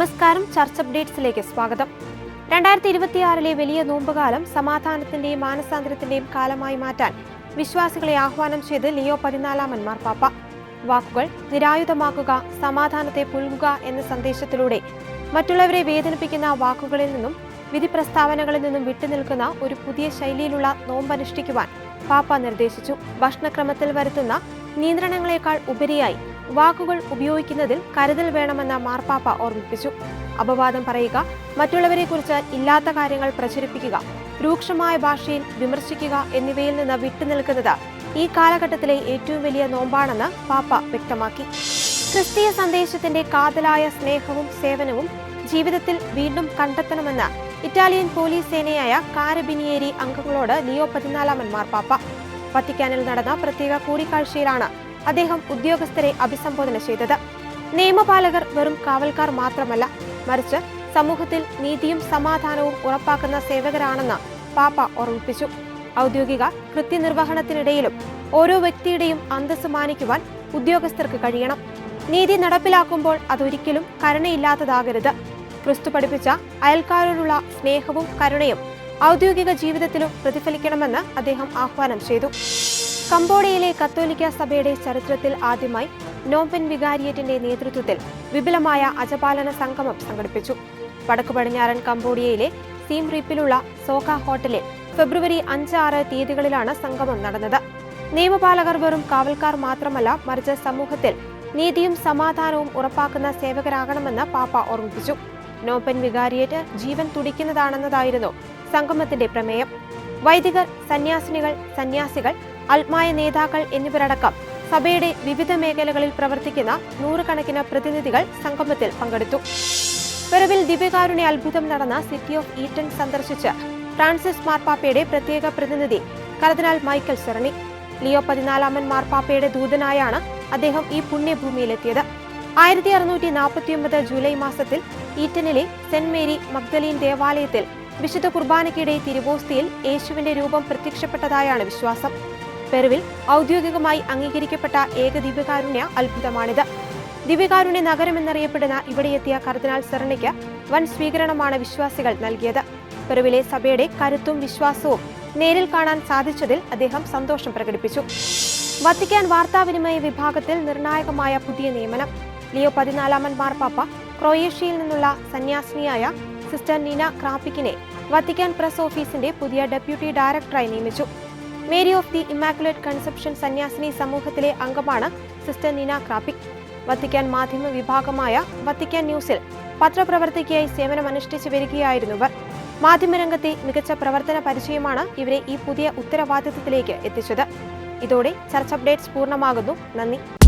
നമസ്കാരം. ചർച്ച് അപ്ഡേറ്റ്സിലേക്ക് സ്വാഗതം. രണ്ടായിരത്തി ഇരുപത്തിയാറിലെ വലിയ നോമ്പുകാലം സമാധാനത്തിന്റെയും മാനസാന്തരത്തിന്റെയും കാലമായി മാറ്റാൻ വിശ്വാസികളെ ആഹ്വാനം ചെയ്ത് ലിയോ പതിനാലാമൻ മാർപ്പാപ്പ. വാക്കുകൾ നിരായുധമാക്കുക സമാധാനത്തെ പുൽകുക എന്ന സന്ദേശത്തിലൂടെ മറ്റുള്ളവരെ വേദനിപ്പിക്കുന്ന വാക്കുകളിൽ നിന്നും വിധി പ്രസ്താവനകളിൽ നിന്നും വിട്ടുനിൽക്കുന്ന ഒരു പുതിയ ശൈലിയിലുള്ള നോമ്പനുഷ്ഠിക്കുവാൻ പാപ്പ നിർദ്ദേശിച്ചു. ഭക്ഷണക്രമത്തിൽ വരുത്തുന്ന നിയന്ത്രണങ്ങളെക്കാൾ ഉപരിയായി വാക്കുകൾ ഉപയോഗിക്കുന്നതിൽ കരുതൽ വേണമെന്ന മാർപ്പാപ്പ ഓർമ്മിപ്പിച്ചു. അപവാദം പറയുക മറ്റുള്ളവരെക്കുറിച്ച് ഇല്ലാത്ത കാര്യങ്ങൾ പ്രചരിപ്പിക്കുക രൂക്ഷമായ ഭാഷയിൽ വിമർശിക്കുക എന്നിവയിൽ നിന്ന് വിട്ടുനിൽക്കുന്നത് ഈ കാലഘട്ടത്തിലെ ഏറ്റവും വലിയ നോമ്പാണെന്ന് പാപ്പ വ്യക്തമാക്കി. ക്രിസ്തീയ സന്ദേശത്തിന്റെ കാതലായ സ്നേഹവും സേവനവും ജീവിതത്തിൽ വീണ്ടും കണ്ടെത്തണമെന്ന് ഇറ്റാലിയൻ പോലീസ് സേനയായ കാരബിനിയേരി അംഗങ്ങളോട് ലിയോ പതിനാലാമൻ മാർപ്പാപ്പ. വത്തിക്കാനിൽ നടന്ന പ്രത്യേക കൂടിക്കാഴ്ചയിലാണ് അദ്ദേഹം ഉദ്യോഗസ്ഥരെ അഭിസംബോധന ചെയ്തത്. നിയമപാലകർ വെറും കാവൽക്കാർ മാത്രമല്ല മറിച്ച് സമൂഹത്തിൽ നീതിയും സമാധാനവും ഉറപ്പാക്കുന്ന സേവകരാണെന്ന് പാപ്പ ഓർമ്മിപ്പിച്ചു. ഔദ്യോഗിക കൃത്യനിർവഹണത്തിനിടയിലും ഓരോ വ്യക്തിയുടെയും അന്തസ് മാനിക്കുവാൻ ഉദ്യോഗസ്ഥർക്ക് കഴിയണം. നീതി നടപ്പിലാക്കുമ്പോൾ അതൊരിക്കലും കരുണയില്ലാത്തതാകരുത്. ക്രിസ്തു പഠിപ്പിച്ച അയൽക്കാരോടുള്ള സ്നേഹവും കരുണയും ഔദ്യോഗിക ജീവിതത്തിലും പ്രതിഫലിക്കണമെന്ന് അദ്ദേഹം ആഹ്വാനം ചെയ്തു. കംബോഡിയയിലെ കത്തോലിക്ക സഭയുടെ ചരിത്രത്തിൽ ആദ്യമായി നോംപെൻ വികാരിയേറ്റിന്റെ നേതൃത്വത്തിൽ വിപുലമായ അജപാലന സംഗമം സംഘടിപ്പിച്ചു. വടക്കു പടിഞ്ഞാറൻ കംബോഡിയയിലെ സീം റീപ്പിലുള്ള സോക ഹോട്ടലിൽ ഫെബ്രുവരി അഞ്ച് ആറ് തീയതികളിലാണ് സംഗമം നടന്നത്. നിയമപാലകർ വെറും കാവൽക്കാർ മാത്രമല്ല മറിച്ച് സമൂഹത്തിൽ നീതിയും സമാധാനവും ഉറപ്പാക്കുന്ന സേവകരാകണമെന്ന് പാപ്പ ഓർമ്മിപ്പിച്ചു. നോപ്പൻ വികാരിയേറ്റ് ജീവൻ തുടിക്കുന്നതാണെന്നതായിരുന്നു സംഗമത്തിന്റെ പ്രമേയം. വൈദികർ സന്യാസിനികൾ സന്യാസികൾ ആത്മായ നേതാക്കൾ എന്നിവരടക്കം സഭയുടെ വിവിധ മേഖലകളിൽ പ്രവർത്തിക്കുന്ന നൂറുകണക്കിന് പ്രതിനിധികൾ സംഗമത്തിൽ പങ്കെടുത്തു. പെറുവിൽ ദിവ്യകാരുണ്യ അത്ഭുതം നടന്ന സിറ്റി ഓഫ് ഈറ്റൺ സന്ദർശിച്ച് ഫ്രാൻസിസ് മാർപ്പാപ്പയുടെ പ്രത്യേക പ്രതിനിധി കർദിനാൾ മൈക്കൽ സെറണി ലിയോ പതിനാലാമൻ മാർപ്പാപ്പയുടെ ദൂതനായാണ് അദ്ദേഹം ഈ പുണ്യഭൂമിയിലെത്തിയത്. ആയിരത്തി അറുന്നൂറ്റി നാൽപ്പത്തിയൊമ്പത് ജൂലൈ മാസത്തിൽ ഈറ്റനിലെ സെന്റ് മേരി മഗ്ദലീൻ ദേവാലയത്തിൽ വിശുദ്ധ കുർബാനയ്ക്കിടെ തിരുവോസ്തിയിൽ യേശുവിന്റെ രൂപം പ്രത്യക്ഷപ്പെട്ടതായാണ് വിശ്വാസം. പെറുവിൽ ഔദ്യോഗികമായി അംഗീകരിക്കപ്പെട്ട ഏക ദിവ്യകാരുണ്യ അത്ഭുതമാണിത്. ദിവ്യകാരുണ്യ നഗരം എന്നറിയപ്പെടുന്ന ഇവിടെയെത്തിയ കർദിനാൾ സെറണയ്ക്ക് വൻ സ്വീകരണമാണ് വിശ്വാസികൾ നൽകിയത്. പെറുവിലെ സഭയുടെ കരുത്തും വിശ്വാസവും നേരിൽ കാണാൻ സാധിച്ചതിൽ അദ്ദേഹം സന്തോഷം പ്രകടിപ്പിച്ചു. വത്തിക്കാൻ വാർത്താവിനിമയ വിഭാഗത്തിൽ നിർണായകമായ പുതിയ നിയമനം. ലിയോ പതിനാലാമൻ മാർപ്പാപ്പ ക്രൊയേഷ്യയിൽ നിന്നുള്ള സന്യാസിനിയായ സിസ്റ്റർ നീന ക്രാപ്പിക്കിനെ വത്തിക്കാൻ പ്രസ് ഓഫീസിന്റെ പുതിയ ഡെപ്യൂട്ടി ഡയറക്ടറായി നിയമിച്ചു. Mary of the Immaculate Conception സന്യാസിനി സമൂഹത്തിലെ അംഗമാണ് സിസ്റ്റർ നീന ക്രാപ്പിക്. വത്തിക്കാൻ മാധ്യമ വിഭാഗമായ വത്തിക്കാൻ ന്യൂസിൽ പത്രപ്രവർത്തകയായി സേവനമനുഷ്ഠിച്ചു വരികയായിരുന്നു ഇവർ. മാധ്യമരംഗത്തെ മികച്ച പ്രവർത്തന പരിചയമാണ് ഇവരെ ഈ പുതിയ ഉത്തരവാദിത്തത്തിലേക്ക് എത്തിച്ചത്. ഇതോടെ ചർച്ച അപ്ഡേറ്റ്സ് പൂർണമാകുന്നു. നന്ദി.